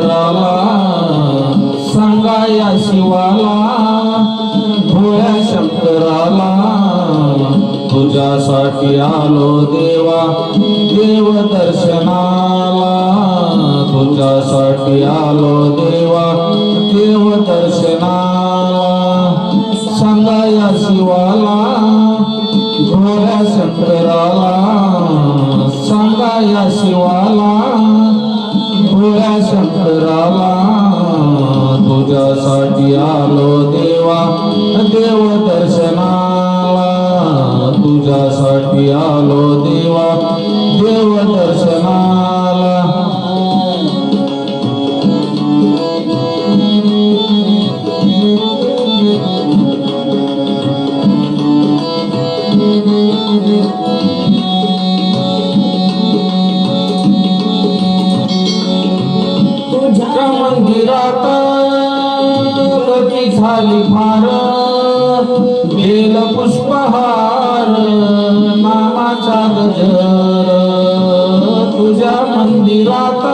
वावराला सांगा या शिवाला भोळ्या शंकराला तुझ्यासाठी आलो देवा देव दर्शनाला तुझ्यासाठी आलो देवा देव दर्शनाला सांगा या शिवाला आलो देवा देव दर्शनाला. तुझ्यासाठी आलो देवा देव दर्शनाला. तुझ्या झाली फार गेल पुष्पहार मामाचा गजर. तुझ्या मंदिरात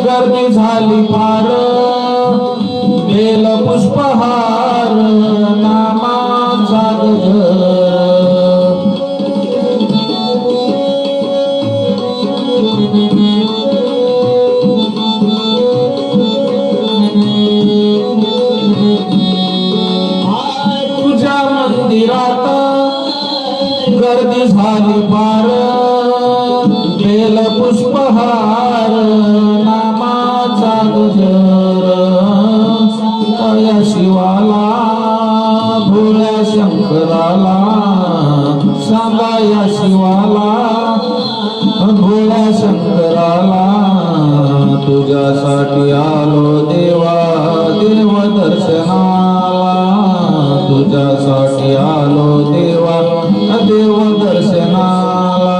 गर्दी झाली फार मंदिरात गर्दी झाली पार. बेल पुष्पहार नामाचा गजर. या शिवाला भोळ्या शंकराला. सांगा या शिवाला भोळ्या शंकर तुझ्यासाठी आलो देवा देव दर्शनाला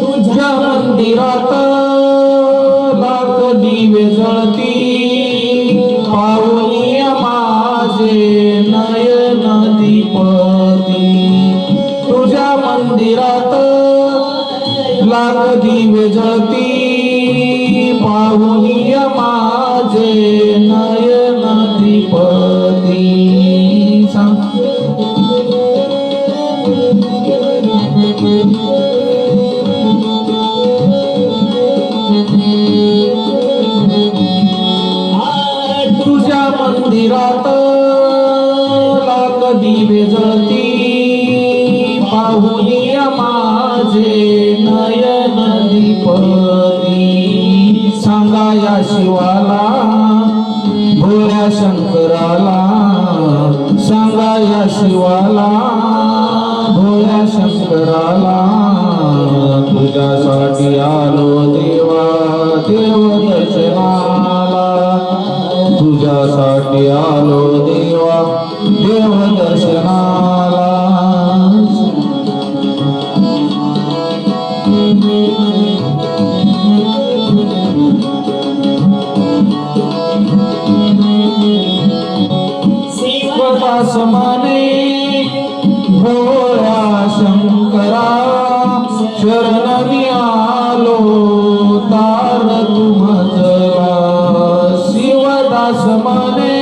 तुझ्या मंदिरात लाख दिवे जळती लाख दिवे जळती पाहुनिय माझे नयन त्रिपती तुझ्या मंदिरात लाख दिवे जळती शिवाला भोळ्या शंकराला. तुझ्यासाठी आलो देवा देव दर्शनाला तुझ्यासाठी आलो देवा देव दर्शनाला समाने शंकरा शरण मी आलो तार तुमजला शिवदास मने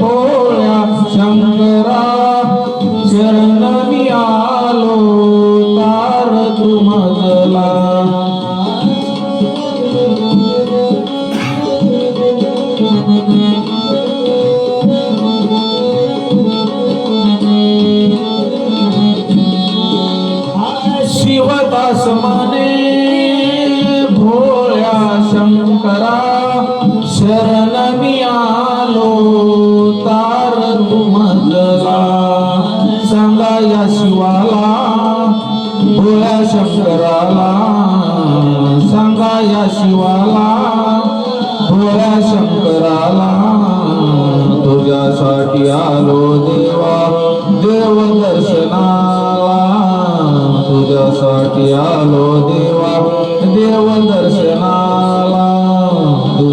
भोळ्या शंकरा शरण मी आलो तार तुमजला शिवदास मने भोळ्या शंकरा शरण मी आलो तार तुमजला। सांगा या शिवाला भोळ्या शंकराला। सांगा या शिवाला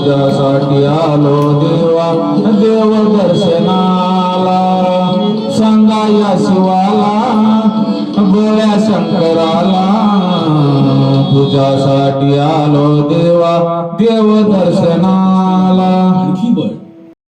तुझ्यासाठी आलो देवा देव दर्शनाला. सांगा या शिवाला गोळ्या शंकराला. तुझ्यासाठी आलो देवा देव दर्शनाला.